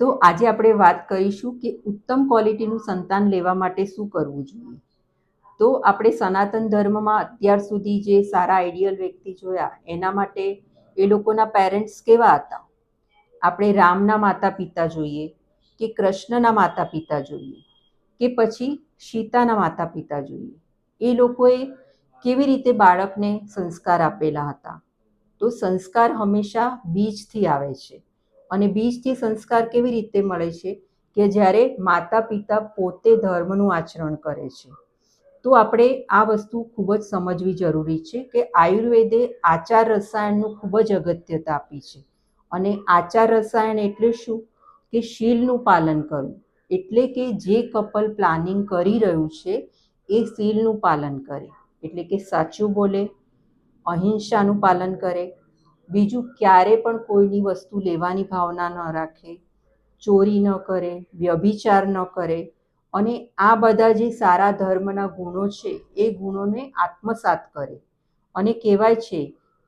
તો આજે આપણે વાત કરીશું કે ઉત્તમ ક્વોલિટીનું સંતાન લેવા માટે શું કરવું જોઈએ. તો આપણે સનાતન ધર્મમાં અત્યાર સુધી જે સારા આઈડિયલ વ્યક્તિ જોયા, એના માટે એ લોકોના પેરેન્ટ્સ કેવા હતા? આપણે રામના માતા પિતા જોઈએ, કે કૃષ્ણના માતા પિતા જોઈએ, કે પછી સીતાના માતા પિતા જોઈએ? એ લોકોએ કેવી રીતે બાળકને સંસ્કાર આપેલા હતા? તો સંસ્કાર હંમેશા બીજથી આવે છે. અને બીજથી સંસ્કાર કેવી રીતે મળે છે કે જ્યારે માતા પિતા પોતે ધર્મનું આચરણ કરે છે? તો આપણે આ વસ્તુ ખૂબ જ સમજવી જરૂરી છે કે આયુર્વેદે આચાર રસાયણનું ખૂબ જ અગત્યતા આપી છે. અને આચાર રસાયણ એટલે શું? કે શીલનું પાલન કરવું. એટલે કે જે કપલ પ્લાનિંગ કરી રહ્યું છે એ શીલનું પાલન કરે. એટલે કે સાચું બોલે, અહિંસાનું પાલન કરે બીજું ક્યારે પણ કોઈની વસ્તુ લેવાની ભાવના ન રાખે, ચોરી ન કરે, વ્યભિચાર ન કરે અને આ બધા જે સારા ધર્મના ગુણો છે, એ ગુણોને આત્મસાત કરે અને કહેવાય છે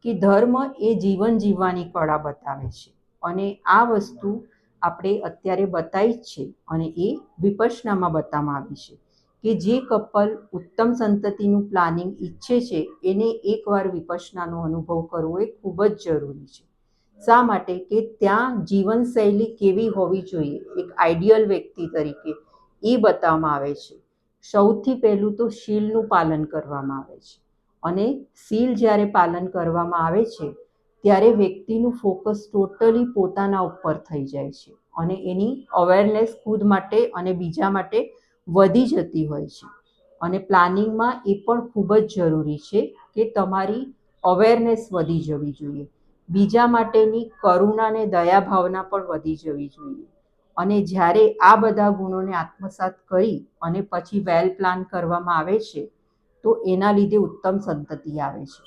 કે ધર્મ એ જીવન જીવવાની કળા બતાવે છે અને આ વસ્તુ આપણે અત્યારે બતાવી જ છે અને એ વિપશનામાં બતાવવામાં આવી છે. કે જે કપલ ઉત્તમ સંતતિનું પ્લાનિંગ ઈચ્છે છે, એને એકવાર વિપસનાનો અનુભવ કરવો એ ખૂબ જ જરૂરી છે. શા માટે? કે ત્યાં જીવનશૈલી કેવી હોવી જોઈએ, એક આઈડિયલ વ્યક્તિ તરીકે એ બતાવવામાં આવે છે. સૌથી પહેલું તો શીલનું પાલન કરવામાં આવે છે. અને શીલ જ્યારે પાલન કરવામાં આવે છે, ત્યારે વ્યક્તિનું ફોકસ ટોટલી પોતાના ઉપર થઈ જાય છે અને એની અવેરનેસ ખુદ માટે અને બીજા માટે વધી જતી હોય છે. અને પ્લાનિંગમાં એ પણ ખૂબ જ જરૂરી છે કે તમારી અવેરનેસ વધી જવી જોઈએ. બીજા માટેની કરુણા અને દયા ભાવના પણ વધી જવી જોઈએ. અને જ્યારે આ બધા ગુણોને આત્મસાત કરી અને પછી વેલ પ્લાન કરવામાં આવે છે, તો એના લીધે ઉત્તમ સંતતિ આવે છે.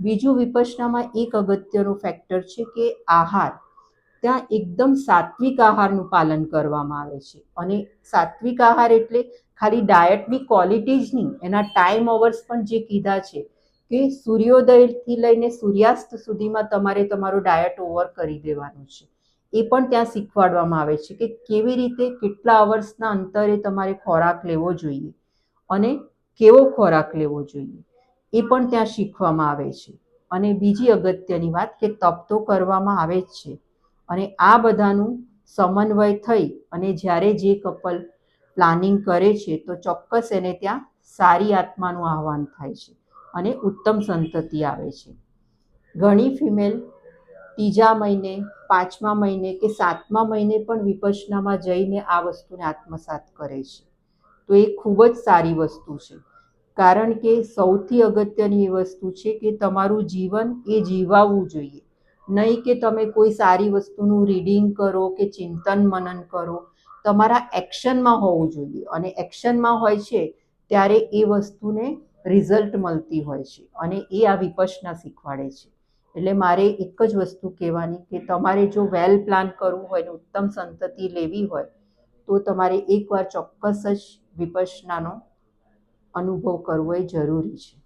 બીજું વિપસનામાં એક અગત્યનું ફેક્ટર છે કે આહાર. ત્યાં એકદમ સાત્વિક આહારનું પાલન કરવામાં આવે છે. અને સાત્વિક આહાર એટલે ખાલી ડાયટની ક્વોલિટી જ નહીં, એના ટાઈમ અવર્સ પણ જે કીધા છે કે સૂર્યોદયથી લઈને સૂર્યાસ્ત સુધીમાં તમારે તમારો ડાયટ ઓવર કરી દેવાનું છે. એ પણ ત્યાં શીખવાડવામાં આવે છે કે કેવી રીતે કેટલા અવર્સના અંતરે તમારે ખોરાક લેવો જોઈએ અને કેવો ખોરાક લેવો જોઈએ, એ પણ ત્યાં શીખવામાં આવે છે. અને બીજી અગત્યની વાત કે તપ તો કરવામાં આવે જ છે અને આ બધાનું સમન્વય થઈ અને જ્યારે જે કપલ પ્લાનિંગ કરે છે, તો ચોક્કસ એને ત્યાં સારી આત્માનું આહવાન થાય છે અને ઉત્તમ સંતતિ આવે છે. ઘણી ફિમેલ ત્રીજા મહિને, પાંચમા મહિને કે સાતમા મહિને પણ વિપસનામાં જઈને આ વસ્તુને આત્મસાત કરે છે. તો એ ખૂબ જ સારી વસ્તુ છે. કારણ કે સૌથી અગત્યની એ વસ્તુ છે કે તમારું જીવન એ જીવાવવું જોઈએ. નહીં કે તમે કોઈ સારી વસ્તુનું રીડિંગ કરો કે ચિંતન મનન કરો. તમારા એક્શનમાં હોવું જોઈએ. અને એક્શનમાં હોય છે ત્યારે એ વસ્તુને રિઝલ્ટ મળતી હોય છે. અને એ આ વિપશના શીખવાડે છે. એટલે મારે એક જ વસ્તુ કહેવાની કે તમારે જો વેલ પ્લાન કરવું હોય ને ઉત્તમ સંતતિ લેવી હોય, તો તમારે એકવાર ચોક્કસ જ વિપશનાનો અનુભવ કરવો એ જરૂરી છે.